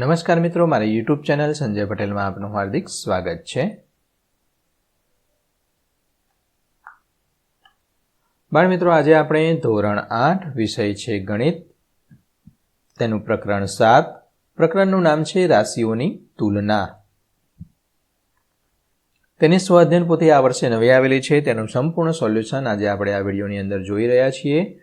નમસ્કાર મિત્રો, મારી યુટ્યુબ ચેનલ સંજય પટેલમાં આપનું હાર્દિક સ્વાગત છે. બાળ મિત્રો, આજે આપણે ધોરણ આઠ વિષય છે ગણિત. તેનું પ્રકરણ સાત. પ્રકરણનું નામ છે રાશિઓની તુલના. તેની સ્વાધ્યન પોતે આ વર્ષે નવી આવેલી છે. તેનું સંપૂર્ણ સોલ્યુશન આજે આપણે આ વિડીયોની અંદર જોઈ રહ્યા છીએ.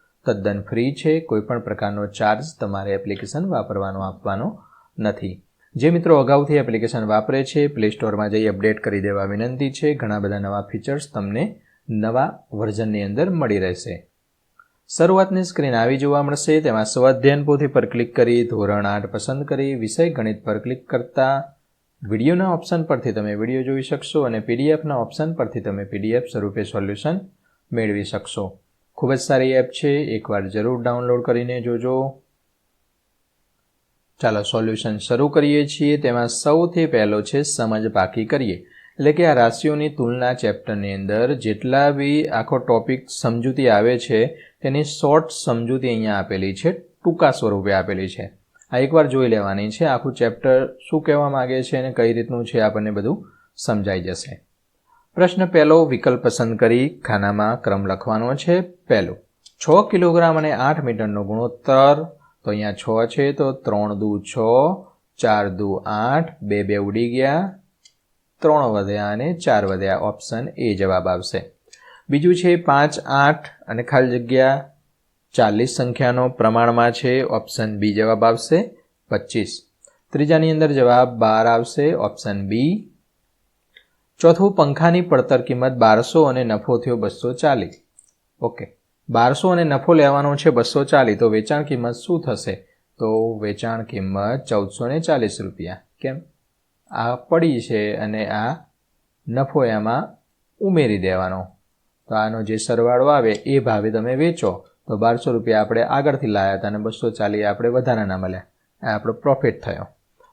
તદ્દન ફ્રી છે, કોઈપણ પ્રકારનો ચાર્જ તમારે એપ્લિકેશન વાપરવાનો, આપવાનો નથી. જે મિત્રો અગાઉથી એપ્લિકેશન વાપરે છે પ્લે સ્ટોરમાં જઈ અપડેટ કરી દેવા વિનંતી છે, ઘણા બધા નવા ફીચર્સ તમને નવા વર્ઝનની અંદર મળી રહેશે. શરૂઆતની સ્ક્રીન આવી જોવા મળશે, તેમાં સ્વાધ્યાયન પોથી પર ક્લિક કરી, ધોરણ આઠ પસંદ કરી, વિષય ગણિત પર ક્લિક કરતા વિડીયોના ઓપ્શન પરથી તમે વીડિયો જોઈ શકશો અને પીડીએફના ઓપ્શન પરથી તમે પીડીએફ સ્વરૂપે સોલ્યુશન મેળવી શકશો. ખૂબ જ સારી એપ છે. એકવાર જરૂર ડાઉનલોડ કરીને જોજો. ચાલો સોલ્યુશન શરૂ કરીએ છીએ. તેમાં સૌથી પહેલો છે, સમજ પાકી કરીએ. એટલે કે આ રાશિઓની તુલના ચેપ્ટરની અંદર જેટલા બી આખો ટોપિક સમજૂતી આવે છે, તેની શોર્ટ સમજૂતી અહીંયા આપેલી છે, ટૂંકા સ્વરૂપે આપેલી છે. આ એકવાર જોઈ લેવાની છે, આખું ચેપ્ટર શું કહેવા માગે છે અને કઈ રીતનું છે આપણને બધું સમજાઈ જશે. પ્રશ્ન પહેલો, વિકલ્પ પસંદ કરી ખાનામાં ક્રમ લખવાનો છે પહેલું. છ કિલોગ્રામ અને આઠ મીટરનો ગુણોત્તર, તો અહીંયા છ છે, તો ત્રણ દુ છ, ચાર દુ આઠ, બે બે ઉડી ગયા, ત્રણ વધ્યા અને ચાર વધ્યા. ઓપ્શન એ જવાબ આવશે. બીજું છે પાંચ, આઠ અને ખાલી જગ્યા ચાલીસ સંખ્યાનો પ્રમાણમાં છે. ઓપ્શન બી જવાબ આવશે પચીસ. ત્રીજાની અંદર જવાબ બાર આવશે. ઓપ્શન બી ચોથું, પંખાની પડતર કિંમત બારસો અને નફો થયો બસો ચાલીસ. ઓકે. બારસો અને નફો લેવાનો છે બસો ચાલીસ, તો વેચાણ કિંમત શું થશે? તો વેચાણ કિંમત ચૌદસો ને ચાલીસ રૂપિયા. કેમ? આ પડી છે અને આ નફો એમાં ઉમેરી દેવાનો. તો આનો જે સરવાળો આવે એ ભાવે તમે વેચો. તો બારસો રૂપિયા આપણે આગળથી લાવ્યા હતા અને બસો ચાલીસ આપણે વધારાના મળ્યા. આ આપણો પ્રોફિટ થયો.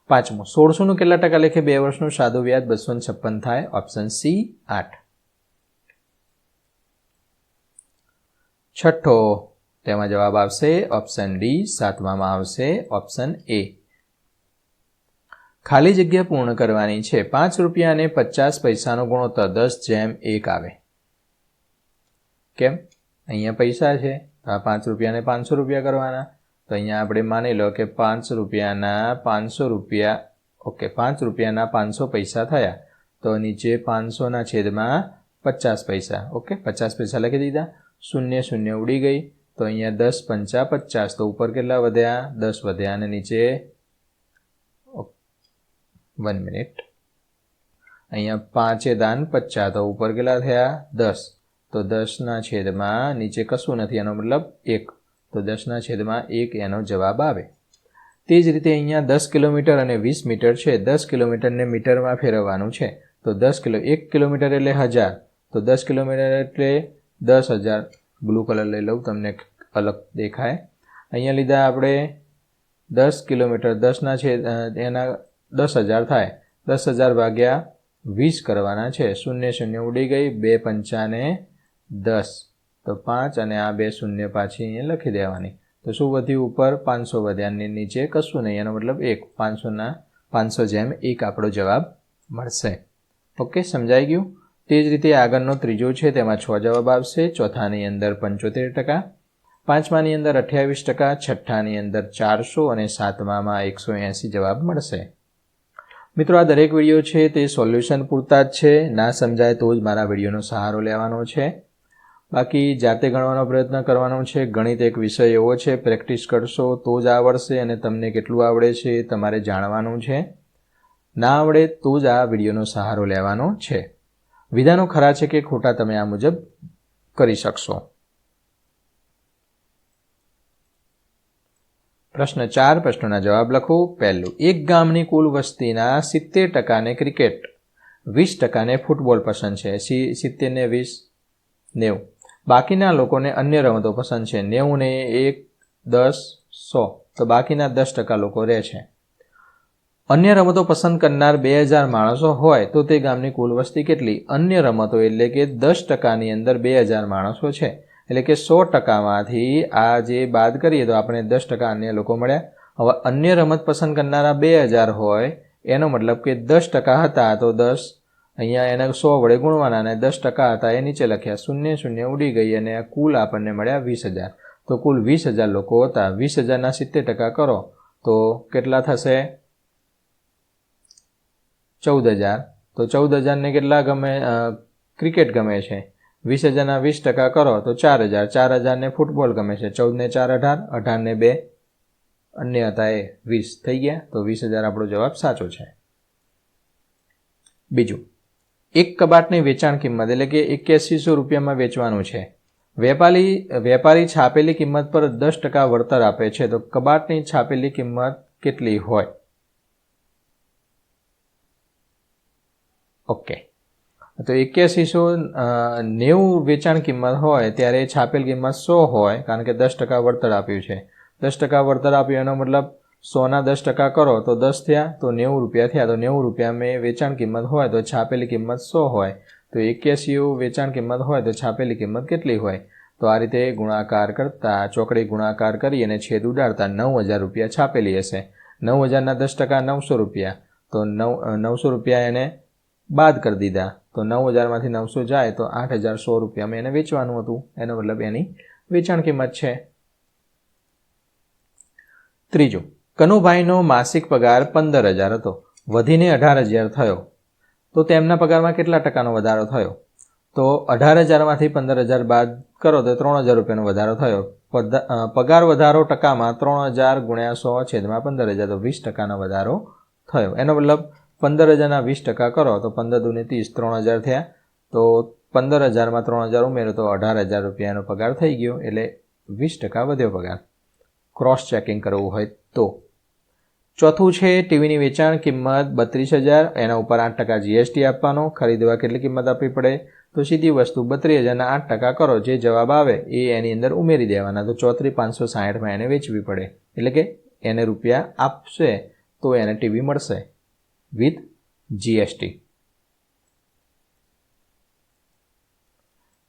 પાંચમું, સોળસોનું કેટલા ટકા લેખે બે વર્ષનું સાદું વ્યાજ બસો છપ્પન થાય? ઓપ્શન સી આઠ. છઠ્ઠો તેમાં જવાબ આવશે ઓપ્શન ડી સાતમામાં આવશે ઓપ્શન એ ખાલી જગ્યા પૂર્ણ કરવાની છે. પાંચ રૂપિયા અને પચાસ પૈસાનો ગુણોત્તર, દસ જેમ એક આવે. કેમ? અહીંયા પૈસા છે. પાંચ રૂપિયાને પાંચસો રૂપિયા કરવાના. તો અહીંયા આપણે માની લો કે પાંચ રૂપિયાના પાંચસો રૂપિયા, ઓકે, પાંચ રૂપિયાના પાંચસો પૈસા થયા. તો નીચે પાંચસોના છેદમાં પચાસ પૈસા, ઓકે, પચાસ પૈસા લખી દીધા. શૂન્ય શૂન્ય ઉડી ગઈ. તો અહીંયા દસ પંચા પચાસ, તો ઉપર કેટલા વધ્યા? દસ વધ્યા અને નીચે વન મિનિટ અહીંયા પાંચે દાન પચાસ તો ઉપર કેટલા થયા? દસ. તો દસના છેદમાં નીચે કશું નથી, એનો મતલબ એક. તો દસના છેદમાં એક એનો જવાબ આવે. તે જ રીતે અહીંયા દસ કિલોમીટર અને વીસ મીટર છે. દસ કિલોમીટરને મીટરમાં ફેરવવાનું છે. તો દસ કિલો, એક કિલોમીટર એટલે હજાર. તો દસ કિલોમીટર એટલે દસ હજાર. બ્લુ કલર લઈ લઉં, તમને અલગ દેખાય. અહીંયા લીધા આપણે દસ કિલોમીટર, દસના છે એના દસ હજાર થાય. દસ હજાર ભાગ્યા વીસ કરવાના છે. શૂન્ય શૂન્ય ઉડી ગઈ. બે પંચાને દસ. તો પાંચ અને આ બે શૂન્ય પાછી અહીંયા લખી દેવાની. તો શું વધ્યું ઉપર? પાંચસો વધ્યાની નીચે કશું નહીં. એનો મતલબ એક. પાંચસોના પાંચસો જેમ એક આપણો જવાબ મળશે. ઓકે સમજાઈ ગયું? તે જ રીતે આગળનો ત્રીજો છે, તેમાં છ જવાબ આવશે. ચોથાની અંદર પંચોતેર ટકા, પાંચમાની અંદર અઠ્યાવીસ ટકા, છઠ્ઠાની અંદર ચારસો અને સાતમામાં એકસો એંસી જવાબ મળશે. મિત્રો, આ દરેક વીડિયો છે, તે સોલ્યુશન પૂરતા જ છે. ના સમજાય તો જ મારા વિડીયોનો સહારો લેવાનો છે. બાકી જાતે ગણવાનો પ્રયત્ન કરવાનો છે. ગણિત એક વિષય એવો છે, પ્રેક્ટિસ કરશો તો જ આવડશે અને તમને કેટલું આવડે છે એ તમારે જાણવાનું છે. ના આવડે તો જ આ વિડીયોનો સહારો લેવાનો છે. વિધાનો ખરા છે કે ખોટા તમે આ મુજબ કરી શકશો. પ્રશ્ન ચાર, પ્રશ્નોના જવાબ લખો. પહેલું, એક ગામની કુલ વસ્તીના સિત્તેર ટકાને ક્રિકેટ, વીસ ટકાને ફૂટબોલ પસંદ છે. સી, સિત્તેર ને વીસ, નેવું. બાકીના લોકોને અન્ય રમતો પસંદ છે. નેવું ને એક, દસ, સો. તો બાકીના દસ ટકા લોકો રહે છે. અન્ય રમતો પસંદ કરનાર બે હજાર માણસો હોય તો તે ગામની કુલ વસ્તી કેટલી? અન્ય રમતો એટલે કે દસ ટકાની અંદર બે હજાર માણસો છે. એટલે કે સો ટકામાંથી આ જે બાદ કરીએ તો આપણે દસ ટકા અન્ય લોકો મળ્યા. હવે અન્ય રમત પસંદ કરનારા બે હજાર હોય, એનો મતલબ કે દસ ટકા હતા તો દસ અહીંયા એના સો વડે ગુણવાના અને દસ ટકા હતા. એ નીચે લખ્યા, શૂન્ય શૂન્ય ઉડી ગઈ અને કુલ આપણને મળ્યા વીસ હજાર. તો કુલ વીસ હજાર લોકો હતા. વીસ હજારના સિત્તેર ટકા કરો. તો કેટલા થશે? ચૌદ હજાર. તો ચૌદ હજારને કેટલા ગમે? ક્રિકેટ ગમે છે. વીસ હજારના વીસ ટકા કરો. તો ચાર હજાર. ચાર હજારને ફૂટબોલ ગમે છે. ચૌદને ચાર અઢાર, અઢારને બે. અન્ય હતા એ વીસ. થઈ ગયા? તો વીસ હજાર આપણો જવાબ સાચો છે. બીજું. એક કબાટની વેચાણ કિંમત, એટલે કે એક્યાસીસો રૂપિયામાં વેચવાનું છે. વેપારી વેપારી છાપેલી કિંમત પર દસ ટકા વળતર આપે છે, તો કબાટની છાપેલી કિંમત કેટલી હોય? ઓકે. તો એક્યાસીસો નેવું વેચાણ કિંમત હોય, ત્યારે છાપેલ કિંમત સો હોય, કારણ કે દસ ટકા વળતર આપ્યું છે. દસ ટકા વળતર આપ્યું, એનો મતલબ સોના દસ ટકા કરો, તો દસ થયા, તો નેવું રૂપિયા થયા. તો નેવું રૂપિયા મેં વેચાણ કિંમત હોય તો છાપેલી કિંમત સો હોય. તો એક્યાસી વેચાણ કિંમત હોય તો છાપેલી કિંમત કેટલી હોય? તો આ રીતે ગુણાકાર કરતા, ચોકડી ગુણાકાર કરી અને છેદ ઉડાડતા નવ હજાર રૂપિયા છાપેલી હશે. નવ હજારના દસ ટકા નવસો રૂપિયા. તો નવ નવસો રૂપિયા એને બાદ કરી દીધા. તો નવ હજારમાંથી નવસો જાય, તો આઠ હજાર સો રૂપિયામાં એને વેચવાનું હતું. એનો મતલબ એની વેચાણ કિંમત છે. ત્રીજું કનુભાઈનો માસિક પગાર પંદર હજાર હતો. વધીને અઢાર હજાર થયો. તો તેમના પગારમાં કેટલા ટકાનો વધારો થયો? તો અઢાર હજારમાંથી પંદર હજાર બાદ કરો તો ત્રણ હજાર રૂપિયાનો વધારો થયો. પગાર વધારો ટકામાં ત્રણ હજાર ગુણ્યા સો છેદમાં પંદર હજાર તો વીસ ટકાનો વધારો થયો. એનો મતલબ પંદર હજારના વીસ ટકા કરો તો પંદર દુને ત્રીસ ત્રણ હજાર થયા. તો પંદર હજારમાં ત્રણ હજાર ઉમેરો તો અઢાર હજાર રૂપિયાનો પગાર થઈ ગયો એટલે વીસ ટકા વધ્યો પગાર. ક્રોસ ચેકિંગ કરવું હોય તો. ચોથું છે ટીવીની વેચાણ કિંમત બત્રીસ હજાર, એના ઉપર આઠ ટકા જીએસટી આપવાનો, ખરીદવા કેટલી કિંમત આપવી પડે? તો સીધી વસ્તુ બત્રીસ હજારના આઠ ટકા કરો, જે જવાબ આવે એ એની અંદર ઉમેરી દેવાના, તો ચોત્રીસ પાંચસો સાહીઠમાં એને વેચવી પડે. એટલે કે એને રૂપિયા આપશે તો એને ટીવી મળશે વિથ જીએસટી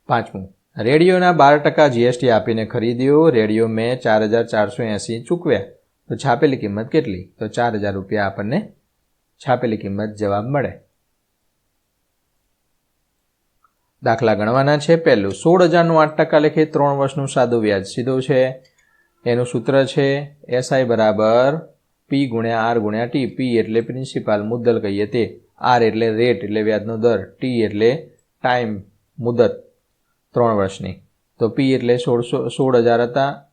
પાંચમું. રેડિયોના બાર ટકા જીએસટી આપીને ખરીદ્યો. રેડિયો મેં ચાર હજાર ચારસો એંસી ચૂકવ્યા. તો છાપેલી કિંમત કેટલી? તો ચાર હજાર રૂપિયા આપણને છાપેલી કિંમત જવાબ મળે. દાખલા ગણવાના છે. પહેલું સોળ હજારનું આઠ ટકા લેખે ત્રણ વર્ષનું સાદું વ્યાજ સીધું છે. એનું સૂત્ર છે એસઆઈ બરાબર પી ગુણ્યા આર ગુણ્યા ટી. પી એટલે પ્રિન્સિપાલ મુદ્દલ કહીએ તે. આર એટલે રેટ એટલે વ્યાજનો દર. ટી એટલે ટાઈમ મુદત. ત્રણ વર્ષની. તો પી એટલે સોળસો સોળ હજાર હતા.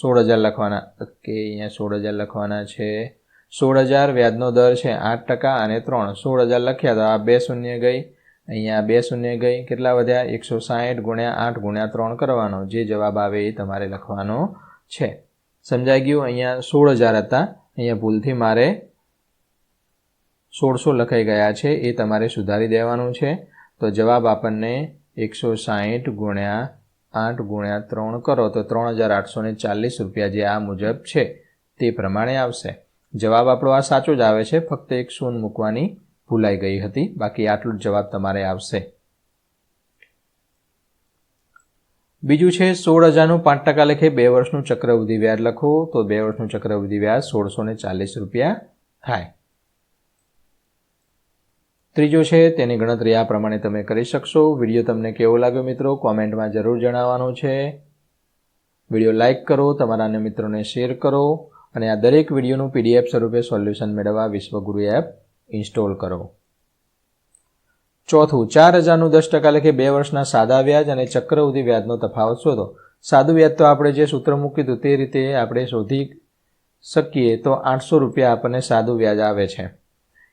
સોળ હજાર લખવાના. ઓકે, અહીંયા સોળ હજાર લખવાના છે. સોળ હજાર વ્યાજનો દર છે આઠ ટકા અને ત્રણ. સોળ હજાર લખ્યા તો આ બે શૂન્ય ગઈ. અહીંયા બે શૂન્ય ગઈ. કેટલા વધ્યા? એકસો સાહીઠ ગુણ્યા આઠ ગુણ્યા ત્રણ કરવાનો. જે જવાબ આવે એ તમારે લખવાનો છે. સમજાઈ ગયું? અહીંયા સોળ હજાર હતા. અહીંયા ભૂલથી મારે સોળસો લખાઈ ગયા છે. એ તમારે સુધારી દેવાનું છે. તો જવાબ આપણને એકસો સાહીઠ ગુણ્યા આઠ ગુણ્યા ત્રણ કરો તો ત્રણ હજાર આઠસો ને ચાલીસ રૂપિયા જે આ મુજબ છે તે પ્રમાણે આવશે. જવાબ આપણો આ સાચો જ આવે છે. ફક્ત એક શૂન મૂકવાની ભૂલાઈ ગઈ હતી. બાકી આટલું જ જવાબ તમારે આવશે. બીજું છે સોળ હજારનું પાંચ ટકા લખે બે વર્ષનું ચક્રવૃદ્ધિ વ્યાજ લખો તો બે વર્ષનું ચક્રવૃદ્ધિ વ્યાજ સોળસો ને ચાલીસ રૂપિયા થાય. ત્રીજો છે, તેની ગણતરી આ પ્રમાણે તમે કરી શકશો. વીડિયો તમને કેવો લાગ્યો મિત્રો? કોમેન્ટમાં જરૂર જણાવવાનું છે. વીડિયો લાઇક કરો તમારા અન્ય મિત્રોને શેર કરો અને આ દરેક વિડીયોનું પીડીએફ સ્વરૂપે સોલ્યુશન મેળવવા વિશ્વગુરુ એપ ઇન્સ્ટોલ કરો. ચોથું, ચાર હજારનું દસ ટકા લખે બે વર્ષના સાદા વ્યાજ અને ચક્રવૃદ્ધિ વ્યાજનો તફાવત શોધો. સાદું વ્યાજ તો આપણે જે સૂત્ર મૂક્યું હતું તે રીતે આપણે શોધી શકીએ તો આઠસો રૂપિયા આપણને સાદું વ્યાજ આવે છે.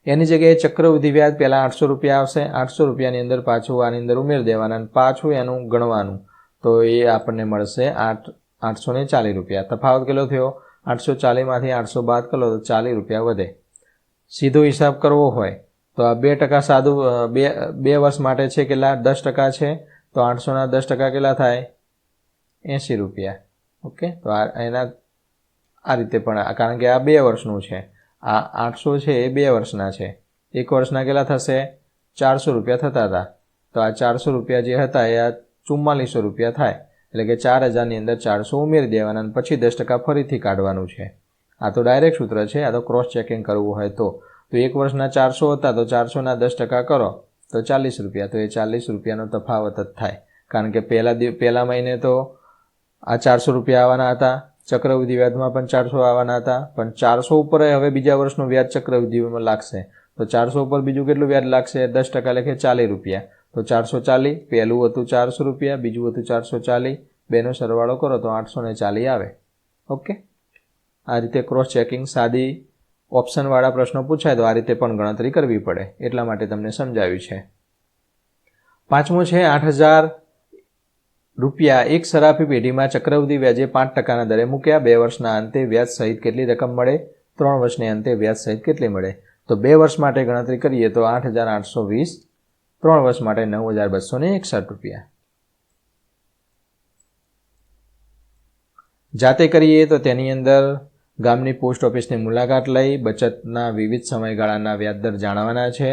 એની જગ્યાએ ચક્રવૃદ્ધિ વ્યાજ પહેલાં આઠસો રૂપિયા આવશે. આઠસો રૂપિયાની અંદર પાછું આની અંદર ઉમેરી દેવાના અને પાછું એનું ગણવાનું. તો એ આપણને મળશે આઠ, આઠસો ને ચાલીસ રૂપિયા. તફાવત કેટલો થયો? આઠસો ચાલીસમાંથી આઠસો બાદ કરો તો ચાલીસ રૂપિયા વધે. સીધો હિસાબ કરવો હોય તો આ બે ટકા સાદું બે બે વર્ષ માટે છે કેટલા? દસ ટકા છે. તો આઠસોના દસ ટકા કેટલા થાય? એંસી રૂપિયા. ઓકે? તો આ, એના, આ રીતે પણ કારણ કે આ બે વર્ષનું છે. આ આઠસો છે એ બે વર્ષના છે. એક વર્ષના કેટલા થશે? ચારસો રૂપિયા થતા હતા. તો આ ચારસો રૂપિયા જે હતા એ આ ચુમ્માલીસો રૂપિયા થાય. એટલે કે ચાર હજારની અંદર ચારસો ઉમેરી દેવાના અને પછી દસ ટકા ફરીથી કાઢવાનું છે. આ તો ડાયરેક્ટ સૂત્ર છે, આ તો ક્રોસ ચેકિંગ કરવું હોય તો. તો એક વર્ષના ચારસો હતા તો ચારસોના દસ ટકા કરો. તો ચાલીસ રૂપિયા. તો એ ચાલીસ રૂપિયાનો તફાવત જ થાય. કારણ કે પહેલા પહેલા મહિને તો આ ચારસો રૂપિયા આવવાના હતા. ચક્રવૃદ્ધિ વ્યાજમાં પણ ચારસો આવવાના હતા. પણ ચારસો ઉપર હવે બીજા વર્ષનું વ્યાજ ચક્રવૃદ્ધિમાં લાગશે. તો ચારસો ઉપર બીજું કેટલું વ્યાજ લાગશે? દસ ટકા લેખે ચાલીસ રૂપિયા. તો ચારસો ચાલીસ, પહેલું હતું ચારસો રૂપિયા, બીજું હતું ચારસો ચાલીસ. બેનો સરવાળો કરો તો આઠસો ને ચાલીસ આવે. ઓકે? આ રીતે ક્રોસ ચેકિંગ સાદી ઓપ્શનવાળા પ્રશ્નો પૂછાય તો આ રીતે પણ ગણતરી કરવી પડે. એટલા માટે તમને સમજાવ્યું છે. પાંચમું છે આઠ હજાર રૂપિયા એક સરાફી પેઢીમાં ચક્રવૃદ્ધિ વ્યાજે પાંચ ટકાના દરે મૂક્યા. બે વર્ષના અંતે વ્યાજ સહિત કેટલી રકમ મળે? ત્રણ વર્ષને અંતે વ્યાજ સહિત કેટલી મળે? તો બે વર્ષ માટે ગણતરી કરીએ તો આઠ હજાર આઠસો વીસ. ત્રણ વર્ષ માટે નવ હજાર બસો ને એકસઠ રૂપિયા. જાતે કરીએ તો તેની અંદર ગામની પોસ્ટ ઓફિસની મુલાકાત લઈ બચતના વિવિધ સમયગાળાના વ્યાજદર જાણવાના છે.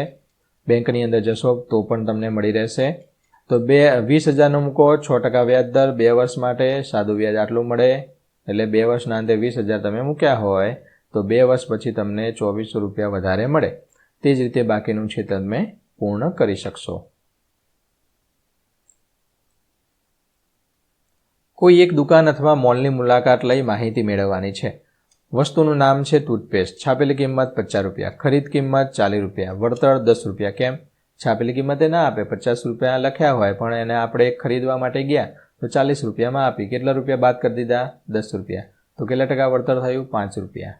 બેંકની અંદર જશો તો પણ તમને મળી રહેશે. તો બે, વીસ હજારનું મૂકો, છ ટકા વ્યાજ દર, બે વર્ષ માટે સાદું વ્યાજ આટલું મળે. એટલે બે વર્ષના અંતે વીસ હજાર તમે મૂક્યા હોય, તો બે વર્ષ પછી તમને ચોવીસો રૂપિયા વધારે મળે. તે જ રીતે બાકીનું છે તમે પૂર્ણ કરી શકશો. કોઈ એક દુકાન અથવા મોલની મુલાકાત લઈ માહિતી મેળવવાની છે. વસ્તુનું નામ છે ટૂથપેસ્ટ. છાપેલી કિંમત પચાસ રૂપિયા, ખરીદ કિંમત ચાલીસ રૂપિયા, વળતર દસ રૂપિયા કેમ? છાપેલી કિંમતે ના આપે, પચાસ રૂપિયા લખ્યા હોય, પણ એને આપણે ખરીદવા માટે ગયા, તો ચાલીસ રૂપિયામાં આપી. કેટલા રૂપિયા બાદ કરી દીધા? દસ રૂપિયા. તો કેટલા ટકા વળતર થયું? પાંચ રૂપિયા.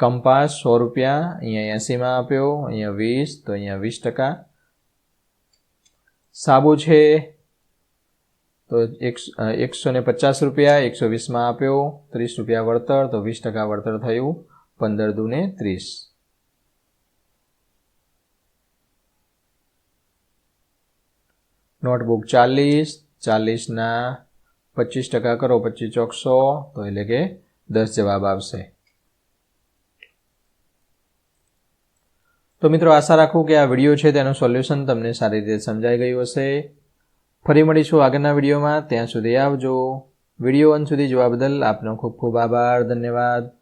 કંપાસ સો રૂપિયા, અહીંયા એંસીમાં આપ્યો, અહીંયા વીસ, તો અહીંયા વીસ ટકા. સાબુ છે તો એકસો ને પચાસ રૂપિયા એકસો વીસમાં આપ્યો, ત્રીસ રૂપિયા વળતર, તો વીસ ટકા વળતર થયું, પંદર દુને ત્રીસ. નોટબુક ચાલીસ, ચાલીસના પચીસ ટકા કરો, પચીસ ચોકસો, તો એટલે કે દસ જવાબ આવશે. તો મિત્રો આશા રાખું કે આ વીડિયો છે તેનું સોલ્યુશન તમને સારી રીતે સમજાઈ ગયું હશે. ફરી મળીશું આગળના વિડીયોમાં. ત્યાં સુધી આવજો. વીડિયો અંત સુધી જોવા બદલ આપનો ખૂબ ખૂબ આભાર. ધન્યવાદ.